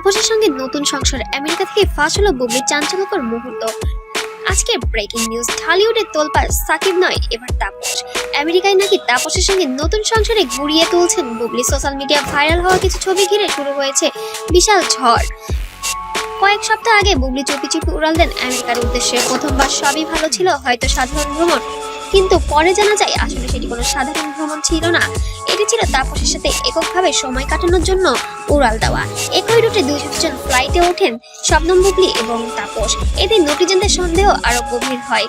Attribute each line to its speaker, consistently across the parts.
Speaker 1: তাপসের সঙ্গে নতুন সংসার আমেরিকা থেকে ফাঁস হলো বুবলির চাঞ্চল্যকর মুহূর্ত। আজকে ব্রেকিং নিউজ ঢালিউডের তোলপাড় সাকিব নয়, এবার তাপস। আমেরিকায় নাকি তাপসের সঙ্গে নতুন সংসারে গুড়িয়ে তুলছেন বুবলি। সোশ্যাল মিডিয়া ভাইরাল হওয়া কিছু ছবি ঘিরে শুরু হয়েছে বিশাল ঝড়। কয়েক সপ্তাহ আগে বুবলি চুপি চুপি উড়াল দেন আমেরিকার উদ্দেশ্যে। প্রথমবার সবই ভালো ছিল, হয়তো সাধারণ ভ্রমণ। কিন্তু পরে জানা যায়, আসলে সেটি কোনো সাধারণ ভ্রমণ ছিল না। ছিল তাপসের সাথে এককভাবে সময় কাটানোর জন্য উড়াল দেওয়া। একই রুটে দুজন ফ্লাইটে ওঠেন শবনম বুবলি এবং তাপস। এতে নটিজেনদের সন্দেহ আরও গভীর হয়।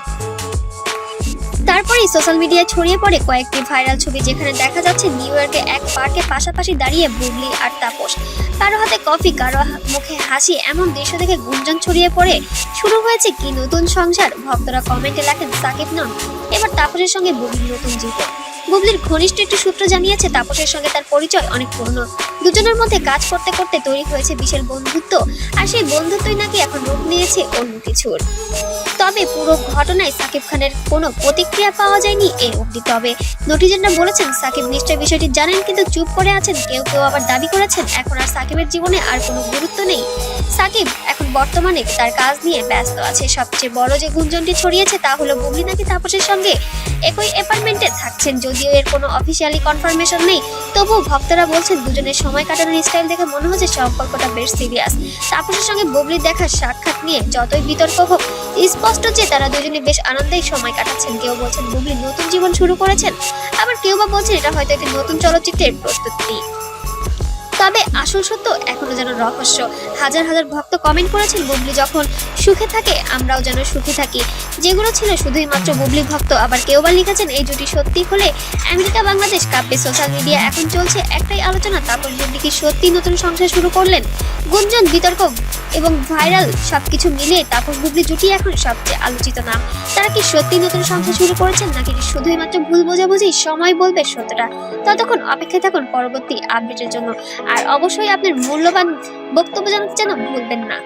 Speaker 1: তারপরেই সোশ্যাল মিডিয়ায় ছড়িয়ে পড়ে কয়েকটি ভাইরাল ছবি যেখানে দেখা যাচ্ছে নিউ ইয়র্কে এক পার্কে পাশাপাশি দাঁড়িয়ে বুবলি আর তাপস। কারও হাতে কফি কারও মুখে হাসি এমন দৃশ্য দেখে গুঞ্জন ছড়িয়ে পড়ে। শুরু হয়েছে কি নতুন সংসার? ভক্তরা কমেন্টে লেখেন, সাকিব নন এবার তাপসের সঙ্গে বুবলির নতুন জীবন। বুবলির ঘনিষ্ঠ একটি সূত্র জানিয়েছে, তাপসের সঙ্গে তার পরিচয় অনেক পুরনো। দুজনের মধ্যে কাজ করতে করতে তৈরি হয়েছে বিশাল বন্ধুত্ব, আর সেই বন্ধুত্বই নাকি এখন রূপ নিয়েছে অন্য কিছুর। তবে পুরো ঘটনায় সাকিব খানের কোনো প্রতিক্রিয়া পাওয়া যায়নি এ অবধি। তবে নটিজেনরা বলেছেন, সাকিব নিশ্চয় বিষয়টি জানেন, কিন্তু চুপ করে আছেন, কেউ কেউ আবার দাবি করেছেন, এখন আর সাকিবের জীবনে আর কোনো গুরুত্ব নেই। সাকিব এখন বর্তমানে তার কাজ নিয়ে ব্যস্ত আছে। সবচেয়ে বড় যে গুঞ্জনটি ছড়িয়েছে তা হলো, বুবলি নাকি তাপসের সঙ্গে একই অ্যাপার্টমেন্টে থাকছেন যদিও এর কোনো অফিসিয়ালি কনফার্মেশন নেই। তবু ভক্তরা বলছেন দুজনের সময় কাটানোর স্টাইল দেখে মনে হচ্ছে সম্পর্কটা বেশ সিরিয়াস তাপসের সঙ্গে বুবলির দেখা সাক্ষাৎ নিয়ে যতই বিতর্ক হোক, স্পষ্ট যে তারা দুজনে বেশ আনন্দেই সময় কাটাচ্ছেন। কেউ বলছেন বগলি নতুন জীবন শুরু করেছেন। আবার কেউ বা বলছেন, এটা হয়তো একটি নতুন চলচ্চিত্রের প্রস্তুতি। তবে আসল সত্য এখনও যেন রহস্য। হাজার হাজার ভক্ত কমেন্ট করেছেন বুবলি যখন, সুখে থাকে, আমরাও যেন সুখে থাকি। যেগুলো ছিল শুধুই মাত্র বুবলি ভক্ত, আবার কেউ বা লিখেছেন, এই জুটি সত্যি হলে আমেরিকা, বাংলাদেশ, কাব্যে সোশ্যাল মিডিয়া এখন চলছে একটাই আলোচনা, তারপর বুবলি কি সত্যি নতুন সংসার শুরু করলেন? গুঞ্জন, বিতর্ক এবং ভাইরাল সবকিছু মিলে তাপস বুবলি জুটি এখন সবচেয়ে আলোচিত নাম। তারা কি সত্যি নতুন সংসার শুরু করেছেন, নাকি শুধুই মাত্র ভুল বোঝাবুঝি, সময় বলবে সত্যটা? ততক্ষণ অপেক্ষা থাকুন পরবর্তী আপডেটের জন্য। আর অবশ্যই আপনার মূল্যবান বক্তব্য জানাতে যেন ভুলবেন না।